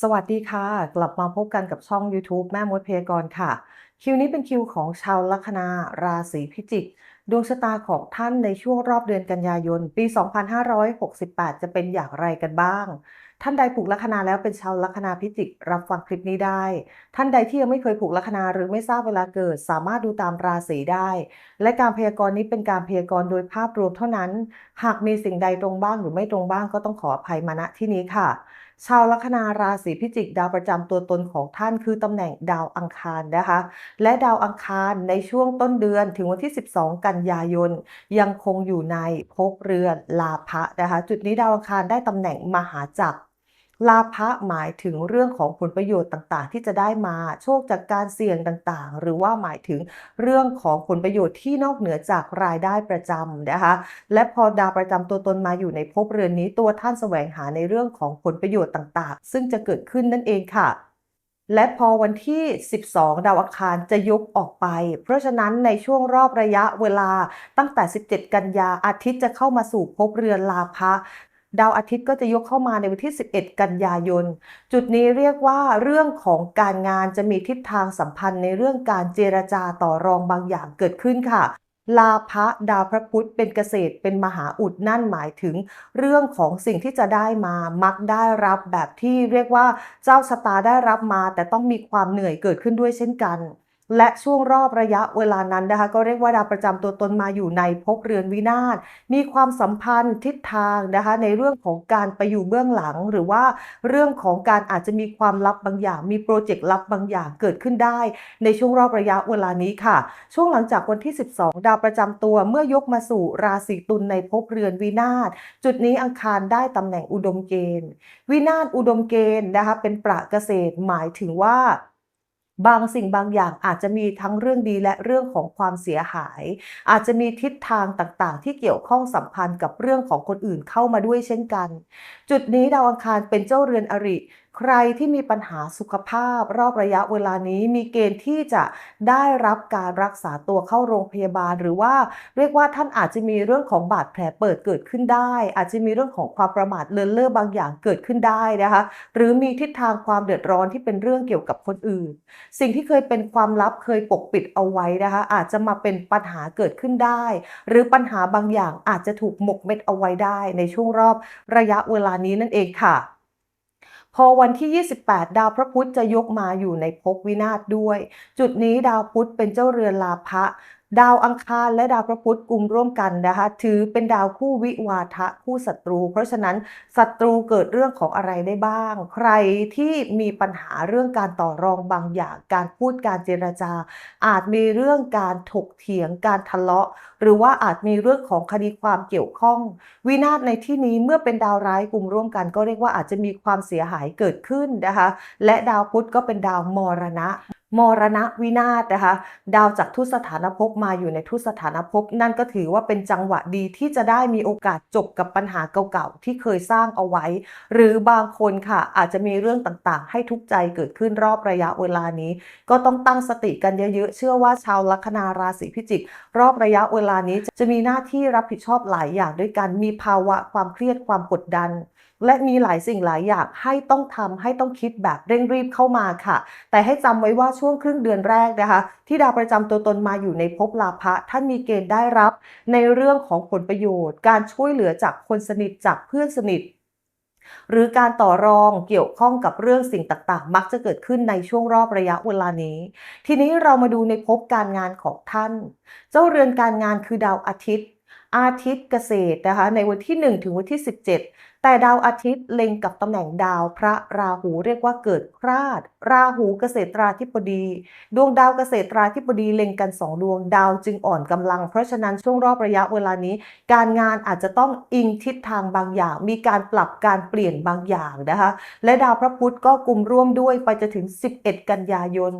สวัสดีค่ะ กลับมาพบกันกับช่องยูทูบแม่มดพยากรณ์ค่ะ คิวนี้เป็นคิวของชาวลัคนาราศีพิจิก ดวงชะตาของท่านในช่วงรอบเดือนกันยายน ปี 2568 จะเป็นอย่างไรกันบ้าง ท่านใดผูกลัคนาแล้วเป็นชาวลัคนาพิจิกรับฟังคลิปนี้ได้ ท่านใดที่ยังไม่เคยผูกลัคนาหรือไม่ทราบเวลาเกิด สามารถดูตามราศีได้ และการพยากรณ์นี้เป็นการพยากรณ์โดยภาพรวมเท่านั้น หากมีสิ่งใดตรงบ้างหรือไม่ตรงบ้างก็ต้องขออภัยมาณที่นี้ค่ะ ชาวลัคนาราศีพิจิกดาวประจำตัวตนของท่านคือตำแหน่งดาวอังคารนะคะ และดาวอังคารในช่วงต้นเดือนถึงวันที่ 12 กันยายน ยังคงอยู่ในภพเรือนลาภะนะคะ จุดนี้ดาวอังคารได้ตำแหน่งมหาจักร ลาภะหมายถึงเรื่องของผลประโยชน์ต่างๆ ที่จะได้มา โชคจากการเสี่ยงต่างๆ หรือว่าหมายถึงเรื่องของผลประโยชน์ที่นอกเหนือจากรายได้ประจำนะคะ และพอดาวประจำตัวตนมาอยู่ในภพเรือนนี้ตัวท่านแสวงหาในเรื่องของผลประโยชน์ต่างๆ ซึ่งจะเกิดขึ้นนั่นเองค่ะและพอวันที่ 12 ดาวอังคารจะยกออกไป เพราะฉะนั้นในช่วงรอบระยะเวลาตั้งแต่ 17 กันยาอาทิตย์จะเข้ามาสู่ภพเรือนลาภะ ดาวอาทิตย์ก็จะยกเข้ามาในวันที่ 11 กันยายน จุดนี้เรียกว่าเรื่องของการงานจะมีทิศทางสัมพันธ์ในเรื่องการเจรจาต่อรองบางอย่างเกิดขึ้นค่ะ ลาภะดาวพระพุธเป็นเกษตรเป็นมหาอุดนั่นหมายถึง เรื่องของสิ่งที่จะได้มามักได้รับแบบที่เรียกว่าเจ้าชะตาได้รับมา แต่ต้องมีความเหนื่อยเกิดขึ้นด้วยเช่นกัน และช่วงรอบระยะเวลานั้นนะคะ ก็เรียกว่าดาวประจำตัวตนมาอยู่ในภพเรือนวินาศมีความสัมพันธ์ทิศทางนะคะในเรื่องของการไปอยู่เบื้องหลัง หรือว่าเรื่องของการอาจจะมีความลับบางอย่าง มีโปรเจกต์ลับบางอย่างเกิดขึ้นได้ ในช่วงรอบระยะเวลานี้ค่ะ ช่วงหลังจากวันที่ 12 ดาวประจำตัวเมื่อยกมาสู่ราศีตุลในภพเรือนวินาศจุดนี้อังคารได้ตำแหน่งอุดมเกณฑ์ วินาศอุดมเกณฑ์นะคะเป็นประเกษตรหมายถึงว่า บางสิ่งบางอย่างอาจจะมีทั้งเรื่องดีและเรื่องของความเสียหาย อาจจะมีทิศทางต่างๆ ที่เกี่ยวข้องสัมพันธ์กับเรื่องของคนอื่นเข้ามาด้วยเช่นกัน จุดนี้ดาวอังคารเป็นเจ้าเรือนอริ ใครที่มีปัญหาสุขภาพรอบระยะเวลานี้มีเกณฑ์ที่จะได้รับการรักษาตัวเข้าโรงพยาบาล หรือว่าเรียกว่าท่านอาจจะมีเรื่องของบาดแผลเปิดเกิดขึ้นได้ อาจจะมีเรื่องของความประมาทเลินเล่อบางอย่างเกิดขึ้นได้นะคะหรือมีทิศทางความเดือดร้อนที่เป็นเรื่องเกี่ยวกับคนอื่น สิ่งที่เคยเป็นความลับเคยปกปิดเอาไว้นะคะอาจจะมาเป็นปัญหาเกิดขึ้นได้ หรือปัญหาบางอย่างอาจจะถูกหมกเม็ดเอาไว้ได้ในช่วงรอบระยะเวลานี้นั่นเองค่ะ พอวันที่ 28 ดาวพระพุธจะยกมาอยู่ในภพวินาศด้วย จุดนี้ดาวพุธเป็นเจ้าเรือนลาภะ ดาวอังคารและดาวพระพุธกลุ่มร่วมกันนะคะ ถือเป็นดาวคู่วิวาทะคู่ศัตรู เพราะฉะนั้นศัตรูเกิดเรื่องของอะไรได้บ้าง ใครที่มีปัญหาเรื่องการต่อรองบางอย่าง การพูดการเจรจา อาจมีเรื่องการถกเถียงการทะเลาะ หรือว่าอาจมีเรื่องของคดีความเกี่ยวข้อง วินาศในที่นี้เมื่อเป็นดาวร้ายกลุ่มร่วมกัน ก็เรียกว่าอาจจะมีความเสียหายเกิดขึ้นนะคะ และดาวพุธก็เป็นดาวมรณะ มรณะวินาศนะคะ ดาวจากทุสถานภพมาอยู่ในทุสถานภพนั่นก็ถือว่าเป็นจังหวะดีที่จะได้มีโอกาสจบกับปัญหาเก่าๆที่เคยสร้างเอาไว้ หรือบางคนค่ะ อาจจะมีเรื่องต่างๆ ให้ทุกข์ใจเกิดขึ้นรอบระยะเวลานี้ ก็ต้องตั้งสติกันเยอะๆ เชื่อว่าชาวลัคนาราศีพิจิก รอบระยะเวลานี้จะมีหน้าที่รับผิดชอบหลายอย่างด้วยกันมีภาวะความเครียดความกดดัน และมีหลายสิ่งหลายอย่างให้ต้องทำให้ต้องคิดแบบเร่งรีบเข้ามาค่ะ แต่ให้จำไว้ว่าช่วงครึ่งเดือนแรกนะคะ ที่ดาวประจำตัวตนมาอยู่ในภพลาภะท่านมีเกณฑ์ได้รับ ในเรื่องของผลประโยชน์ การช่วยเหลือจากคนสนิทจากเพื่อนสนิทหรือการต่อรองเกี่ยวข้องกับเรื่องสิ่งต่างๆ มักจะเกิดขึ้นในช่วงรอบระยะเวลานี้ ทีนี้เรามาดูในภพการงานของท่าน เจ้าเรือนการงานคือดาวอาทิตย์ อาทิตย์เกษตรนะคะในวันที่ 1 ถึงวันที่ 17 แต่ดาวอาทิตย์เล็งกับตำแหน่งดาวพระราหูเรียกว่าเกิดคราด ราหูเกษตราธิบดี ดวงดาวเกษตราธิบดีเล็งกันสองดวงดาวจึงอ่อนกำลัง เพราะฉะนั้นช่วงรอบระยะเวลานี้ การงานอาจจะต้องอิงทิศทางบางอย่าง มีการปรับการเปลี่ยนบางอย่างนะคะและดาวพระพุธก็กลุ่มร่วมด้วยไปจนถึง 11 กันยายน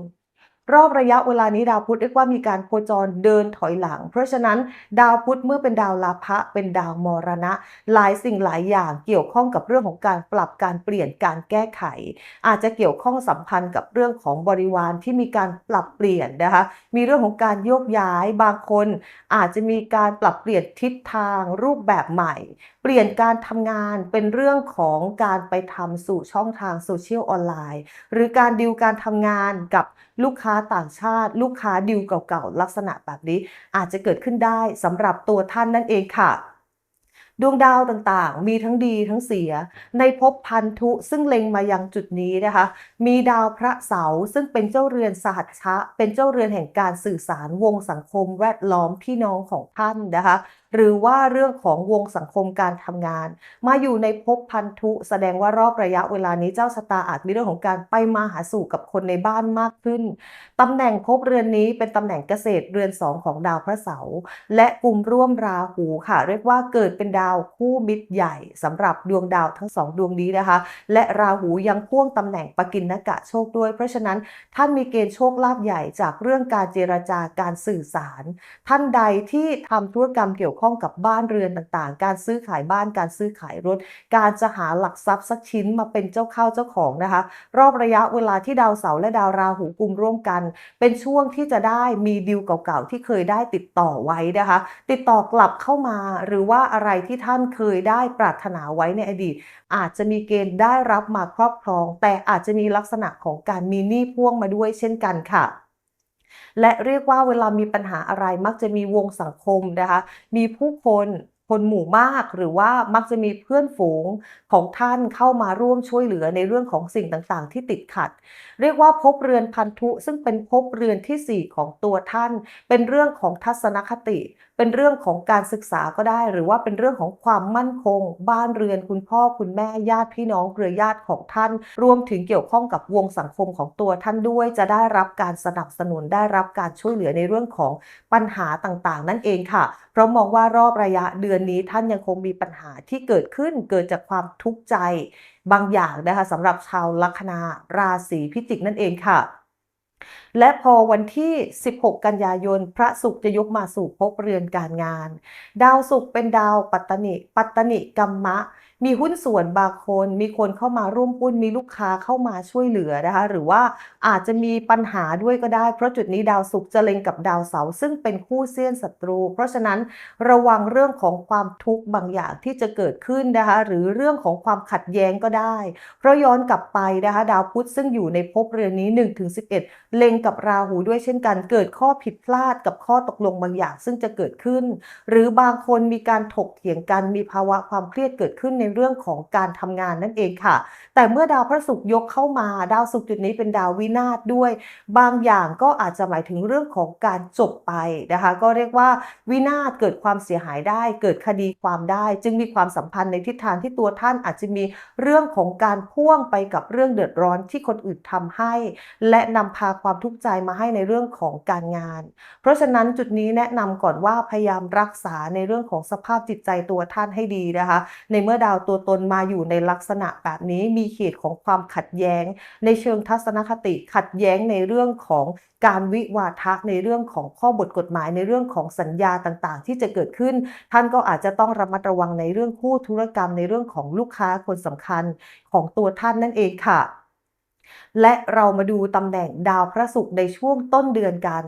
รอบระยะเวลานี้ดาวพุธเรียกว่ามีการโคจรเดินถอยหลัง เพราะฉะนั้นดาวพุธเมื่อเป็นดาวลาภะเป็นดาวมรณะ หลายสิ่งหลายอย่างเกี่ยวข้องกับเรื่องของการปรับการเปลี่ยนการแก้ไข อาจจะเกี่ยวข้องสัมพันธ์กับเรื่องของบริวารที่มีการปรับเปลี่ยนนะคะมีเรื่องของการโยกย้ายบางคน อาจจะมีการปรับเปลี่ยนทิศทางรูปแบบใหม่เปลี่ยนการทำงานเป็นเรื่องของการไปทำสู่ช่องทางโซเชียลออนไลน์ หรือการดิวการทำงานกับลูกค้าต่างชาติ ลูกค้าดิวเก่าๆ ลักษณะแบบนี้อาจจะเกิดขึ้นได้สำหรับตัวท่านนั่นเองค่ะดวงดาวต่างๆ มีทั้งดีทั้งเสีย ในภพพันธุซึ่งเล็งมายังจุดนี้นะคะ มีดาวพระเสาร์ซึ่งเป็นเจ้าเรือนสหัชชะ เป็นเจ้าเรือนแห่งการสื่อสารวงสังคมแวดล้อมพี่น้องของท่านนะคะหรือว่าเรื่องของวงสังคมการทำงาน มาอยู่ในภพพันธุ แสดงว่ารอบระยะเวลานี้เจ้าชะตาอาจมีเรื่องของการไปมาหาสู่กับคนในบ้านมากขึ้นตำแหน่งภพเรือนนี้เป็นตำแหน่งเกษตรเรือนสองของดาวพระเสาร์และกลุ่มร่วมราหูค่ะ เรียกว่าเกิดเป็นดาวคู่มิตรใหญ่สำหรับดวงดาวทั้งสองดวงนี้นะคะ และราหูยังพ่วงตำแหน่งปกินนกะโชคด้วย เพราะฉะนั้นท่านมีเกณฑ์โชคลาภใหญ่จากเรื่องการเจรจาการสื่อสาร ท่านใดที่ทำธุรกรรมเกี่ยวข้องกับบ้านเรือนต่างๆ การซื้อขายบ้านการซื้อขายรถ การจะหาหลักทรัพย์สักชิ้นมาเป็นเจ้าเข้าเจ้าของนะคะ รอบระยะเวลาที่ดาวเสาร์และดาวราหูกลุ่มร่วมกัน เป็นช่วงที่จะได้มีดีลเก่าๆที่เคยได้ติดต่อไว้นะคะ ติดต่อกลับเข้ามาหรือว่าอะไรที่ท่านเคยได้ปรารถนาไว้ในอดีต อาจจะมีเกณฑ์ได้รับมาครอบครอง แต่อาจจะมีลักษณะของการมีหนี้พ่วงมาด้วยเช่นกันค่ะ และเรียกว่าเวลามีปัญหาอะไรมักจะมีวงสังคมนะคะ มีผู้คนคนหมู่มากหรือว่ามักจะมีเพื่อนฝูงของท่านเข้ามาร่วมช่วยเหลือในเรื่องของสิ่งต่างๆ ที่ติดขัด เรียกว่าภพเรือนพันธุ ซึ่งเป็นภพเรือนที่ 4 ของตัวท่าน เป็นเรื่องของทัศนคติ เป็นเรื่องของการศึกษาก็ได้ หรือว่าเป็นเรื่องของความมั่นคง บ้านเรือนคุณพ่อคุณแม่ญาติพี่น้องเครือญาติของท่าน รวมถึงเกี่ยวข้องกับวงสังคมของตัวท่านด้วย จะได้รับการสนับสนุนได้รับการช่วยเหลือในเรื่องของปัญหาต่างๆ นั่นเองค่ะ เพราะมองว่ารอบระยะเดือนนี้ท่านยังคงมีปัญหาที่เกิดขึ้นเกิดจากความทุกข์ใจบางอย่างนะคะสำหรับชาวลัคนาราศีพิจิกนั่นเองค่ะ และพอวันที่ 16 กันยายน พระศุกร์จะยกมาสู่ภพเรือนการงาน ดาวศุกร์เป็นดาวปัตตนิ ปัตตนิกรรมะมีหุ้นส่วนบางคน มีคนเข้ามาร่วมหุ้น มีลูกค้าเข้ามาช่วยเหลือนะคะ หรือว่าอาจจะมีปัญหาด้วยก็ได้ เพราะจุดนี้ดาวศุกร์จะเล็งกับดาวเสาร์ซึ่งเป็นคู่เสี้ยนศัตรู เพราะฉะนั้นระวังเรื่องของความทุกข์บางอย่างที่จะเกิดขึ้นนะคะ หรือเรื่องของความขัดแย้งก็ได้ เพราะย้อนกลับไปนะคะ ดาวพุธซึ่งอยู่ในภพเรือนนี้ 1-11 เล็งกับราหูด้วยเช่นกัน เกิดข้อผิดพลาดกับข้อตกลงบางอย่าง ซึ่งจะเกิดขึ้น หรือบางคนมีการถกเถียงกัน มีภาวะความเครียดเกิดขึ้นในเรื่องของการทำงานนั่นเองค่ะ แต่เมื่อดาวพระศุกร์ยกเข้ามาดาวศุกร์จุดนี้เป็นดาววินาศด้วย บางอย่างก็อาจจะหมายถึงเรื่องของการจบไปนะคะ ก็เรียกว่าวินาศเกิดความเสียหายได้ เกิดคดีความได้ จึงมีความสัมพันธ์ในทิศทางที่ตัวท่านอาจจะมีเรื่องของการพ่วงไปกับเรื่องเดือดร้อนที่คนอื่นทำให้ และนำพาความทุกข์ใจมาให้ในเรื่องของการงาน เพราะฉะนั้นจุดนี้แนะนำก่อนว่าพยายามรักษาในเรื่องของสภาพจิตใจตัวท่านให้ดีนะคะ ในเมื่อดาวตัวตนมาอยู่ในลักษณะแบบนี้มีเขตของความขัดแย้ง ในเชิงทัศนคติขัดแย้งในเรื่องของการวิวาทะในเรื่องของข้อบทกฎหมายในเรื่องของสัญญาต่างๆ ที่จะเกิดขึ้น ท่านก็อาจจะต้องระมัดระวังในเรื่องคู่ธุรกรรมในเรื่องของลูกค้าคนสำคัญของตัวท่านนั่นเองค่ะ และเรามาดูตำแหน่งดาวพระศุกร์ในช่วงต้นเดือนกัน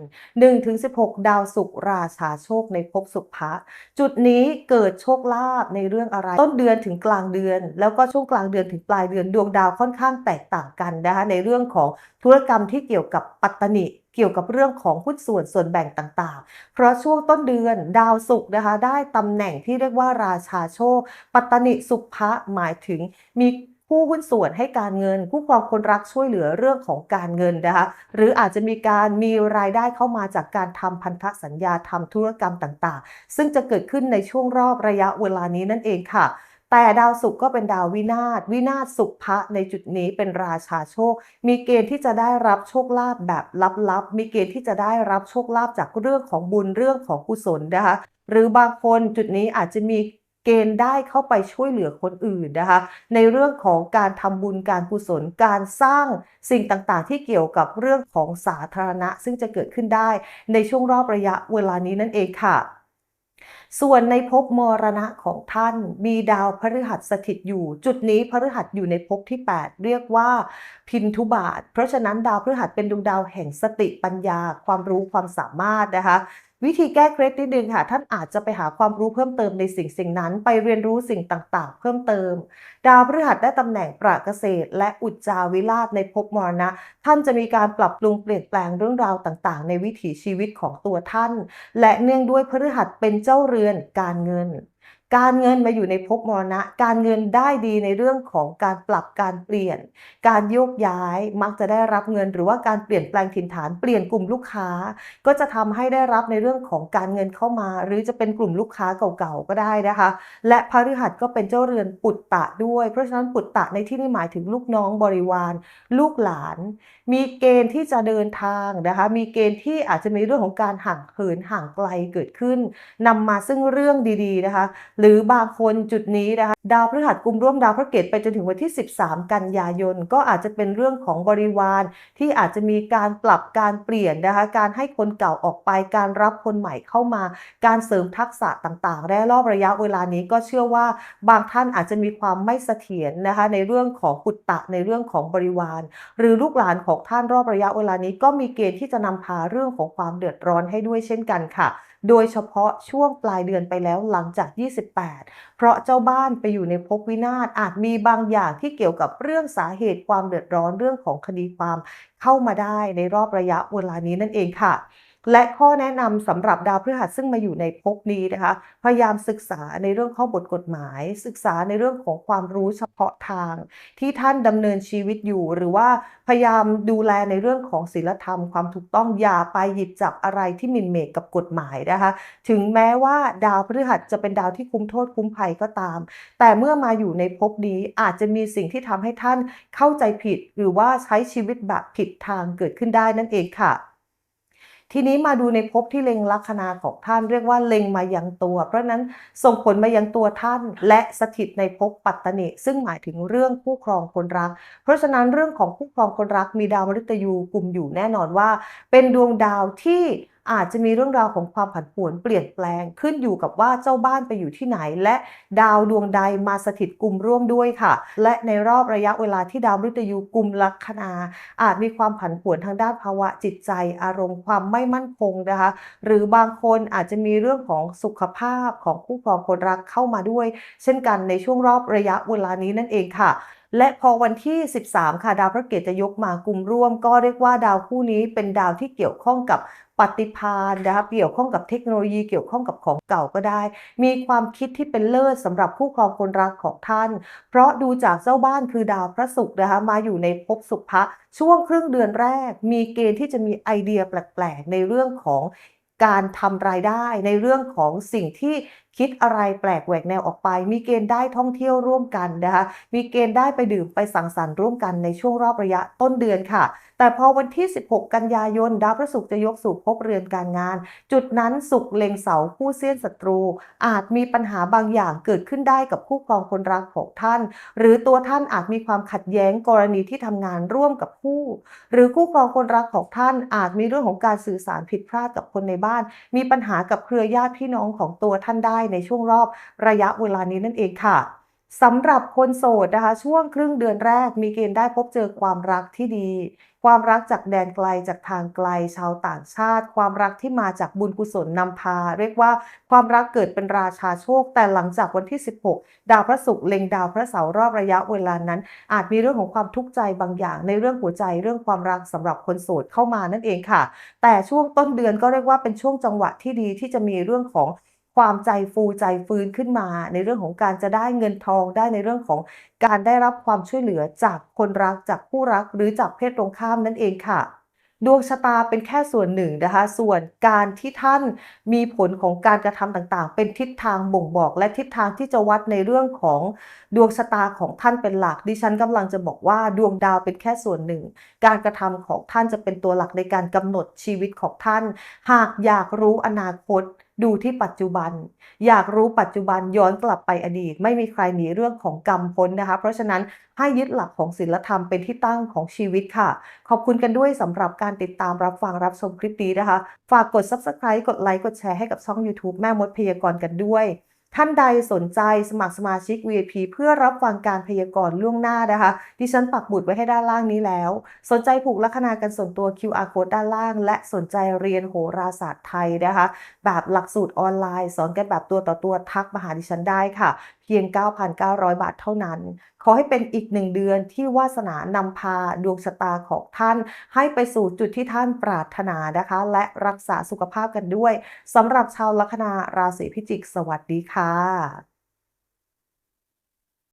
1-16 ดาวศุกร์ราชาโชคในภพสุภะจุดนี้เกิดโชคลาภในเรื่องอะไร ต้นเดือนถึงกลางเดือน แล้วก็ช่วงกลางเดือนถึงปลายเดือนดวงดาวค่อนข้างแตกต่างกันนะคะในเรื่องของธุรกรรมที่เกี่ยวกับปัตตนิเกี่ยวกับเรื่องของหุ้นส่วนส่วนแบ่งต่างๆ เพราะช่วงต้นเดือนดาวศุกร์นะคะ ได้ตำแหน่งที่เรียกว่าราชาโชค ปัตตนิสุภะหมายถึงมี ผู้หุ้นส่วนให้การเงินผู้ครองคนรักช่วยเหลือเรื่องของการเงินนะคะหรืออาจจะมีการมีรายได้เข้ามาจากการทำพันธสัญญาทำธุรกรรมต่างๆ ซึ่งจะเกิดขึ้นในช่วงรอบระยะเวลานี้นั่นเองค่ะแต่ดาวศุกร์ก็เป็นดาววินาศวินาศสุภะในจุดนี้เป็นราชาโชค มีเกณฑ์ที่จะได้รับโชคลาภแบบลับๆ มีเกณฑ์ที่จะได้รับโชคลาภจากเรื่องของบุญเรื่องของกุศลนะคะ หรือบางคนจุดนี้อาจจะมี เกณฑ์ได้เข้าไปช่วยเหลือคนอื่นนะคะ ในเรื่องของการทำบุญการกุศลการสร้างสิ่งต่างๆ ที่เกี่ยวกับเรื่องของสาธารณะ ซึ่งจะเกิดขึ้นได้ในช่วงรอบระยะเวลานี้นั่นเองค่ะส่วนในภพมรณะของท่านมีดาวพฤหัสสถิตอยู่ จุดนี้พฤหัสอยู่ในภพที่ 8 เรียกว่าพินทุบาท เพราะฉะนั้นดาวพฤหัสเป็นดวงดาวแห่งสติปัญญา ความรู้ความสามารถนะคะ วิธีแก้เคล็ดนิดนึงค่ะ ท่านอาจจะไปหาความรู้เพิ่มเติมในสิ่งสิ่งนั้น ไปเรียนรู้สิ่งต่างๆ เพิ่มเติม ดาวพฤหัสได้ตำแหน่งประเกษตร และอุจจาวิราชในภพมรณะ ท่านจะมีการปรับปรุงเปลี่ยนแปลงเรื่องราวต่างๆ ในวิถีชีวิตของตัวท่าน และเนื่องด้วยพฤหัสเป็นเจ้าเรือนการเงิน การเงินมาอยู่ในภพมรณะ การเงินได้ดีในเรื่องของการปรับการเปลี่ยน การโยกย้ายมักจะได้รับเงิน หรือว่าการเปลี่ยนแปลงถิ่นฐานเปลี่ยนกลุ่มลูกค้า ก็จะทำให้ได้รับในเรื่องของการเงินเข้ามา หรือจะเป็นกลุ่มลูกค้าเก่าๆก็ได้นะคะ และพฤหัสก็เป็นเจ้าเรือนปุตตะด้วย เพราะฉะนั้นปุตตะในที่นี้หมายถึงลูกน้องบริวาร ลูกหลาน มีเกณฑ์ที่จะเดินทางนะคะ มีเกณฑ์ที่อาจจะมีเรื่องของการห่างเหินห่างไกลเกิดขึ้นนำมาซึ่งเรื่องดีๆนะคะหรือบางคนจุดนี้นะคะดาวพฤหัสกุมร่วมดาวพระเกตไปจนถึงวันที่ 13 กันยายน ก็อาจจะเป็นเรื่องของบริวารที่อาจจะมีการปรับการเปลี่ยนนะคะการให้คนเก่าออกไปการรับคนใหม่เข้ามา การเสริมทักษะต่างๆ และรอบระยะเวลานี้ก็เชื่อว่าบางท่านอาจจะมีความไม่เสถียรนะคะในเรื่องของปุตตะในเรื่องของบริวาร หรือลูกหลานของท่านรอบระยะเวลานี้ก็มีเกณฑ์ที่จะนำพาเรื่องของความเดือดร้อนให้ด้วยเช่นกันค่ะ โดยเฉพาะช่วงปลายเดือนไปแล้วหลังจาก 28 เพราะเจ้าบ้านไปอยู่ในภพวินาศอาจมีบางอย่างที่เกี่ยวกับเรื่องสาเหตุความเดือดร้อนเรื่องของคดีความเข้ามาได้ในรอบระยะเวลานี้นั่นเองค่ะ และข้อแนะนำสำหรับดาวพฤหัสซึ่งมาอยู่ในภพนี้นะคะ พยายามศึกษาในเรื่องข้อบทกฎหมาย ศึกษาในเรื่องของความรู้เฉพาะทาง ที่ท่านดำเนินชีวิตอยู่ หรือว่าพยายามดูแลในเรื่องของศีลธรรมความถูกต้องอย่าไปหยิบจับอะไรที่มินเมกกับกฎหมายนะคะ ถึงแม้ว่าดาวพฤหัสจะเป็นดาวที่คุ้มโทษคุ้มภัยก็ตาม แต่เมื่อมาอยู่ในภพนี้อาจจะมีสิ่งที่ทำให้ท่านเข้าใจผิด หรือว่าใช้ชีวิตแบบผิดทางเกิดขึ้นได้นั่นเองค่ะ ทีนี้มาดูในภพที่เล็งลัคนาของท่านเรียกว่าเล็งมายังตัว เพราะนั้นส่งผลมายังตัวท่านและสถิตในภพปัตตนิซึ่งหมายถึงเรื่องคู่ครองคนรัก เพราะฉะนั้นเรื่องของคู่ครองคนรักมีดาวมฤตยูกลุ่มอยู่แน่นอนว่า เป็นดวงดาวที่ อาจจะมีเรื่องราวของความผันผวนเปลี่ยนแปลงขึ้นอยู่กับว่าเจ้าบ้านไปอยู่ที่ไหน และดาวดวงใดมาสถิตกลุ่มร่วมด้วยค่ะ และในรอบระยะเวลาที่ดาวมฤตยูกลุ่มลัคนา อาจมีความผันผวนทางด้านภาวะจิตใจ อารมณ์ความไม่มั่นคงนะคะ หรือบางคนอาจจะมีเรื่องของสุขภาพของคู่ครองคนรักเข้ามาด้วย เช่นกันในช่วงรอบระยะเวลานี้นั่นเองค่ะและพอวันที่ 13 ค่ะ ดาวพระเกตจะยกมากลุ่มร่วม ก็เรียกว่าดาวคู่นี้เป็นดาวที่เกี่ยวข้องกับ ปฏิพานนะคะเกี่ยวข้องกับเทคโนโลยีเกี่ยวข้องกับของเก่าก็ได้ มีความคิดที่เป็นเลิศสำหรับคู่ครองคนรักของท่าน เพราะดูจากเจ้าบ้านคือดาวพระศุกร์นะคะมาอยู่ในภพสุภะช่วงครึ่งเดือนแรก มีเกณฑ์ที่จะมีไอเดียแปลกๆ ในเรื่องของการทำรายได้ในเรื่องของสิ่งที่คิดอะไรแปลกแหวกแนวออกไป มีเกณฑ์ได้ท่องเที่ยวร่วมกันนะคะมีเกณฑ์ได้ไปดื่มไปสังสรรค์ร่วมกันในช่วงรอบระยะต้นเดือนค่ะ แต่พอวันที่ 16 กันยายนดาวพระศุกร์จะยกสู่ภพเรือนการงาน จุดนั้นศุกร์เล็งเสาคู่เสี้ยนศัตรู อาจมีปัญหาบางอย่างเกิดขึ้นได้กับคู่ครองคนรักของท่าน หรือตัวท่านอาจมีความขัดแย้งกรณีที่ทำงานร่วมกับคู่ หรือคู่ครองคนรักของท่านอาจมีเรื่องของการสื่อสารผิดพลาดกับคนในบ้าน มีปัญหากับเครือญาติพี่น้องของตัวท่านได้ในช่วงรอบระยะเวลานี้นั่นเองค่ะสำหรับคนโสดนะคะ ช่วงครึ่งเดือนแรกมีเกณฑ์ได้พบเจอความรักที่ดี ความรักจากแดนไกลจากทางไกลชาวต่างชาติ ความรักที่มาจากบุญกุศลนำพา เรียกว่าความรักเกิดเป็นราชาโชค แต่หลังจากวันที่ 16 ดาวพระศุกร์เล็งดาวพระเสาร์รอบระยะเวลานั้น อาจมีเรื่องของความทุกข์ใจบางอย่าง ในเรื่องหัวใจเรื่องความรักสำหรับคนโสดเข้ามานั่นเองค่ะ แต่ช่วงต้นเดือนก็เรียกว่าเป็นช่วงจังหวะที่ดีที่จะมีเรื่องของ ความใจฟูใจฟื้นขึ้นมา ในเรื่องของการจะได้เงินทองได้ในเรื่องของการได้รับความช่วยเหลือจากคนรักจากผู้รักหรือจากเพศตรงข้ามนั่นเองค่ะดวงชะตาเป็นแค่ส่วนหนึ่งนะคะ ส่วนการที่ท่านมีผลของการกระทำต่างๆ เป็นทิศทางบ่งบอก และทิศทางที่จะวัดในเรื่องของดวงชะตาของท่านเป็นหลัก ดิฉันกำลังจะบอกว่าดวงดาวเป็นแค่ส่วนหนึ่ง การกระทำของท่านจะเป็นตัวหลักในการกำหนดชีวิตของท่าน หากอยากรู้อนาคต ดูที่ปัจจุบัน อยากรู้ปัจจุบันย้อนกลับไปอดีต ไม่มีใครหนีเรื่องของกรรมพ้นนะคะ เพราะฉะนั้นให้ยึดหลักของศีลธรรมเป็นที่ตั้งของชีวิตค่ะ ขอบคุณกันด้วยสำหรับการติดตามรับฟังรับชมคลิปนี้นะคะ ฝากกด Subscribe กดไลค์กดแชร์ให้กับช่อง YouTube แม่มดพยากรณ์กันด้วย ท่านใดสนใจสมัครสมาชิก VIP เพื่อรับฟังการพยากรณ์ล่วงหน้านะคะ ดิฉันปักหมุดไว้ให้ด้านล่างนี้แล้ว สนใจผูกลัคนากันส่วนตัว QR code ด้านล่าง และสนใจเรียนโหราศาสตร์ไทยนะคะ แบบหลักสูตรออนไลน์ สอนกันแบบตัวต่อตัวทักมาหาดิฉันได้ค่ะ พียง 9,900 บาทเท่านั้น ขอให้เป็นอีกหนึ่งเดือนที่วาสนานำพาดวงชะตาของท่าน ให้ไปสู่จุดที่ท่านปรารถนานะคะ และรักษาสุขภาพกันด้วยสำหรับชาวลัคนาราศีพิจิก สวัสดีค่ะ